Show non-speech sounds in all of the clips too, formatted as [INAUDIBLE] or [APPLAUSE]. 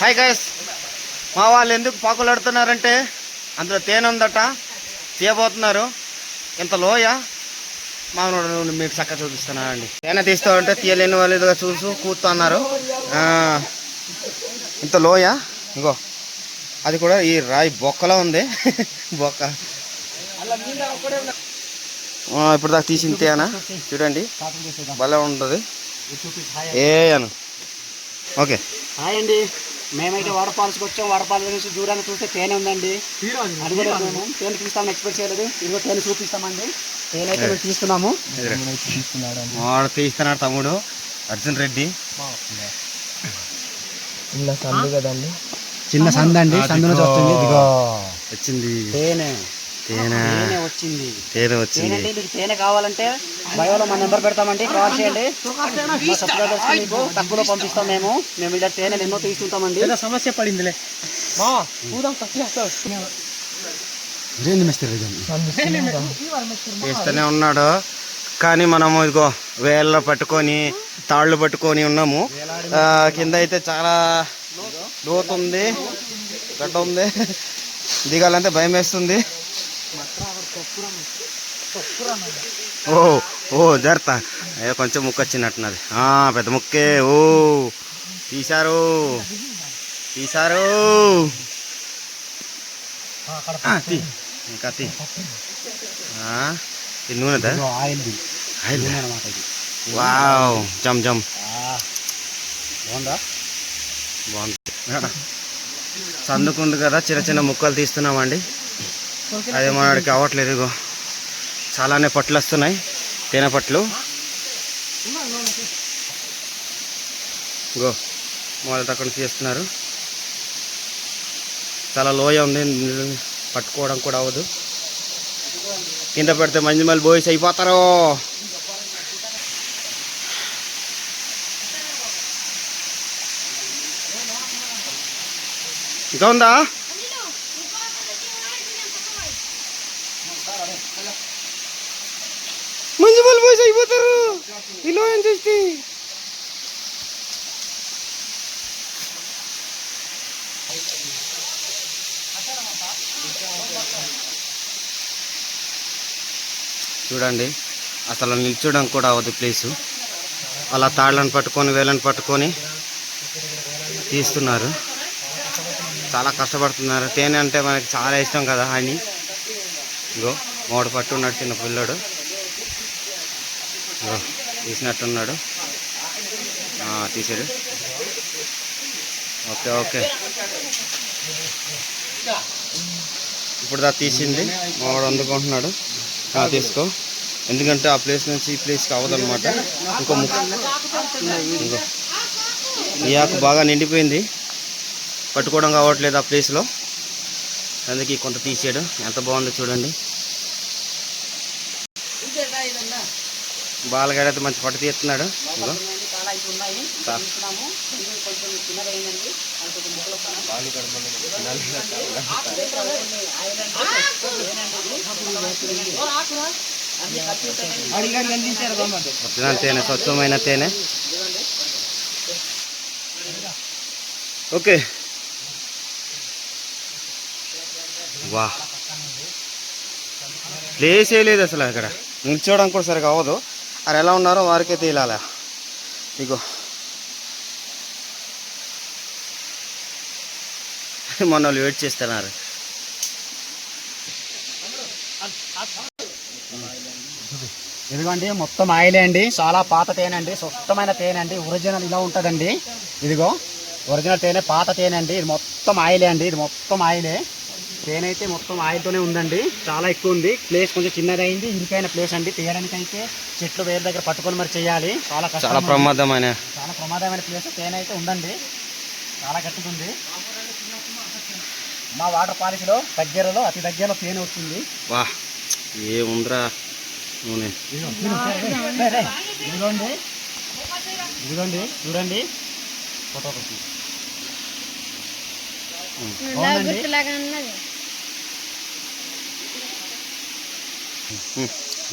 Hi guys మా వాళ్ళు ఎందుకు పాకులాడుతున్నారంటే అందులో తేనె ఉందట. తీయబోతున్నారు. ఇంత లోయ. మామూలు మీకు చక్కగా చూపిస్తున్నానండి తేనె తీస్తూ ఉంటే తీయలేని వాళ్ళు చూసు కూతున్నారు అన్నారు ఇంత లోయ. ఇంకో అది కూడా ఈ రాయి బొక్కలో ఉంది. [LAUGHS] బొక్క. ఇప్పుడు దాకా తీసిన తేనె. చూడండి. భలే ఉంటుంది. ఏ అను. ఓకే. హాయ్ అండి. మేమైతే వాటర్ ఫాల్స్కి వచ్చాం. వాటర్ ఫాల్స్ నుంచి దూరాన్ని చూస్తే తేనె ఉందండి. అది కూడా మేము తేనె తీస్తామని ఎక్స్పెక్ట్ చేయలేదు. ఇదిగో తేనె చూపిస్తామండి. తేనె అయితే మేము తీస్తున్నాము. వాడు తీస్తున్నాడు తమ్ముడు. అర్జున్ రెడ్డి. చిన్న సంద అండి సందు నుంచి వస్తుంది. ఇదిగో. వచ్చింది. తేనె. తేనె. తేనె వచ్చింది. తేనె తేనె వచ్చింది. అంటే మీకు తేనె కావాలంటే బయోలో మా నెంబర్ పెడతామండి కాల్ చేయండి. మా సబ్స్క్రైబర్స్ మీకు తక్కువలో పంపిస్తాం మేము. మేము ఇలా తేనెలు ఎన్నో తీసుకుంటామండి. సమస్య పడిందిలే. చేస్తూనే ఉన్నాడు. కానీ మనము ఇదిగో వేళ్ళ పట్టుకొని తాళ్ళు పట్టుకొని ఉన్నాము. కింద అయితే చాలా లోతు ఉంది గడ్డ ఉంది. దిగాలంటే భయం వేస్తుంది. ఓ ఓ జరత అయ్యో కొంచెం ముక్క వచ్చినట్టున్నది. ఆ, పెద్ద ముక్కే ఓ. తీశారు. తీశారు. ఇంకా తీ. నూనెదా ఆయిల్ వావ్ జమ్ జమ్. బాగుందా? బాగుంది. సందుకుంది కదా చిన్న చిన్న ముక్కలు తీస్తున్నామండి. అది మనకి అవ్వట్లేదు ఇగో. చాలానే పట్లు వస్తున్నాయి. తేనె పట్లు. గో మొదటి అక్కడ చేస్తున్నారు చాలా లోయ ఉంది పట్టుకోవడం కూడా అవ్వదు. కింద పెడితే మంచి మళ్ళీ బోయిస్ అయిపోతారు. ఇంకా ఉందా మంజిమల్ బాయ్స్ అయిపోతారు ఇలా ఏం చూస్తే? చూడండి అసలు నిల్చోడం కూడా అవ్వదు ప్లేసు. అలా తాళ్ళను పట్టుకొని వేలను పట్టుకొని తీస్తున్నారు. చాలా కష్టపడుతున్నారు. తేనె అంటే మనకి చాలా ఇష్టం కదా అని ఇగో మూడు పట్టు చిన్న పిల్లోడు. ఇగో తీసినట్టున్నాడు. తీసాడు ఓకే ఓకే. ఇప్పుడు దా తీసింది. మావాడు అందుకుంటున్నాడు. తీసుకో. ఎందుకంటే ఆ ప్లేస్ నుంచి ఈ ప్లేస్కి అవ్వదన్నమాట. ఇంకో ముక్క ఇంకో. ఈ ఆకు బాగా నిండిపోయింది. పట్టుకోవడం కావట్లేదు ఆ ప్లేస్లో. అందుకే కొంత తీసాడు. ఎంత బాగుందో చూడండి. బాలగాడు అయితే మంచి పట్టు తీస్తున్నాడు. ఒరిజినల్ తేనె స్వచ్ఛమైన తేనె. ఓకే. వా. ప్లేసే లేదు అసలు అక్కడ. నిల్చోవడానికి కూడా సరిగా అవ్వదు. అది ఎలా ఉన్నారో వారికే తేలాలా? ఇగో. మొన్న వాళ్ళు వెయిట్ చేస్తున్నారు. ఇదిగోండి మొత్తం ఆయిలే అండి. చాలా పాత తేనె అండి. స్వచ్ఛమైన తేనె అండి. ఒరిజినల్ ఇలా ఉంటుందండి. ఇదిగో ఒరిజినల్ తేనె పాత తేనె అండి. ఇది మొత్తం ఆయిలే అండి. ఇది మొత్తం ఆయిలే. తేనె అయితే మొత్తం ఆయిల్తోనే ఉందండి. చాలా ఎక్కువ ఉంది. ప్లేస్ కొంచెం చిన్నది అయింది ఇరుకైన ప్లేస్ అండి. తీయడానికి అయితే చెట్లు వేరు దగ్గర పట్టుకొని మరి చేయాలి. చాలా కష్టం చాలా ప్రమాదమైన. చాలా ప్రమాదమైన ప్లేస్ తేనె అయితే ఉందండి. చాలా గట్టిగా ఉంది మా వాటర్ పాలిసీలో దగ్గరలో అతి దగ్గరలో తేనె వస్తుంది వా ఏముందిరా? నూనె. ఇదిగోండి. ఇదిగోండి చూడండి. ఫోటో.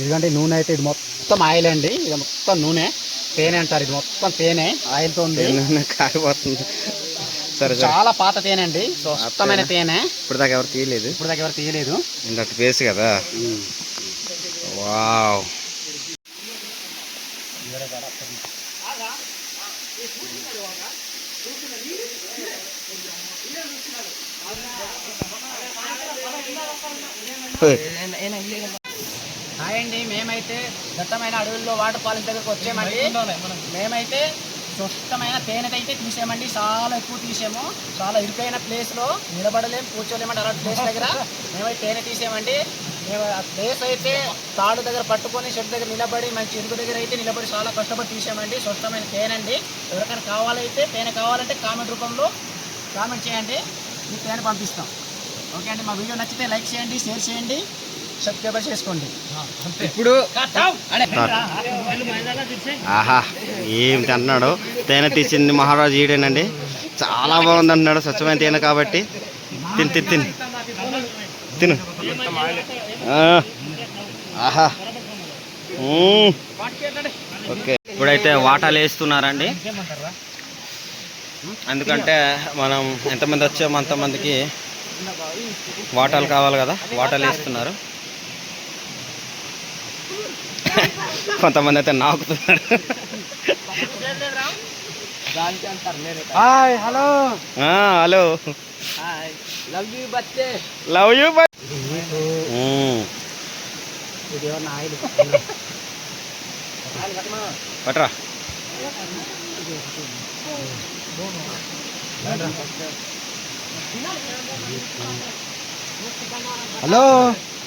ఇదిగోండి నూనె అయితే ఇది మొత్తం. ఆయిల్ అండి. ఇది మొత్తం నూనె తేనె అంటారు. ఇది మొత్తం తేనె ఆయిల్తో ఉంది. చూపిస్తారు సార్ చాలా పాత తేనె అండి. స్వస్థమైన తేనె. ఇప్పుడు దాకా ఎవరు తీయలేదు. ఇప్పుడు దాకా ఎవరు తీయలేదు. ఇంతటి ఫేస్ కదా. వావ్. హాయ్ అండి మేమైతే దట్టమైన అడవుల్లో వాటర్ ఫాల్స్ దగ్గరకు వచ్చామండి మేమైతే స్వస్థమైన తేనె అయితే తీసామండి చాలా ఎక్కువ తీసాము చాలా ఇరుకైన ప్లేస్లో నిలబడలేం కూర్చోలేమంటే అలాంటి ప్లేస్ దగ్గర. మేమైతే తేనె తీసామండి మేము ఆ ప్లేస్ అయితే తాడు దగ్గర పట్టుకొని షెడ్ దగ్గర నిలబడి మంచి ఇరుకు దగ్గర అయితే నిలబడి చాలా కష్టపడి తీసామండి స్వస్థమైన తేనె అండి. ఎవరికైనా కావాలైతే తేనె కావాలంటే కామెంట్ రూపంలో కామెంట్ చేయండి. మీ తేనె పంపిస్తాం. ఓకే అండి. మా వీడియో నచ్చితే లైక్ చేయండి షేర్ చేయండి. సబ్స్క్రైబర్ చేసుకోండి. ఇప్పుడు ఆహా ఏం తింటున్నాడు తేనె తీసింది మహారాజు ఈడేనండి. చాలా బాగుంది అంటున్నాడు స్వచ్ఛమైన తేనె కాబట్టి. తిని తిని తిని. తిను. ఆహా. ఓకే. ఇప్పుడైతే వాటాలు వేస్తున్నారండి. ఎందుకంటే మనం ఎంతమంది వచ్చామో అంతమందికి వాటాలు కావాలి కదా. వాటాలు వేస్తున్నారు. [LAUGHS] కొంతమంది అయితే నాకుతున్నారు హాయ్ హలో. ఆ, హలో. లవ్ యూ బచ్చే. లవ్ యూ పట్రా. హలో.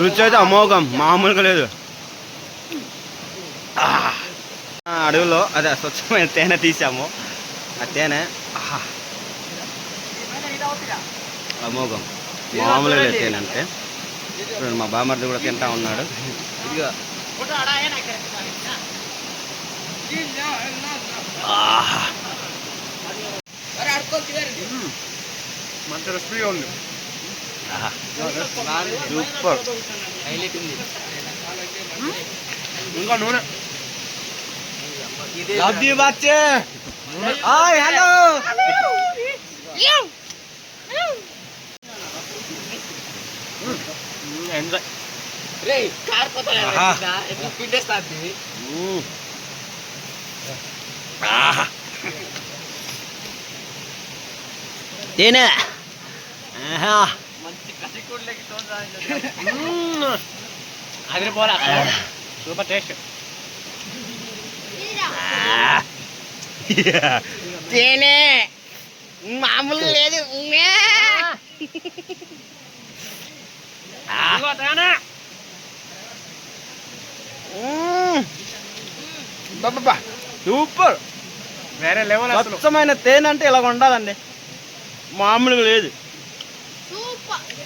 రుచి అయితే అమోఘం మామూలుగా లేదు. అడవిలో అదే స్వచ్ఛమైన తేనె తీసాము. ఆ తేనె. అమోఘం మామూలుగా లేదు తేనె అంటే. చూడండి మా బామర్ది కూడా తింటా ఉన్నాడు. ఇదిగో. ఆహా. ఆహా. సూపర్ ఇంకా నూనె. లవ్ యూ బచ్చే హాయ్ హలో రే ఆహా. పిండేస్తా మ్మ్. ఆహా. తేనె ఆహా. అది పోరా. Super taste. తేనె. మామూలు లేదు. సూపర్. వేరే లెవెల్ అసలు. స్వచ్ఛమైన తేనె అంటే ఇలా ఉండాలండి. మామూలుగా లేదు.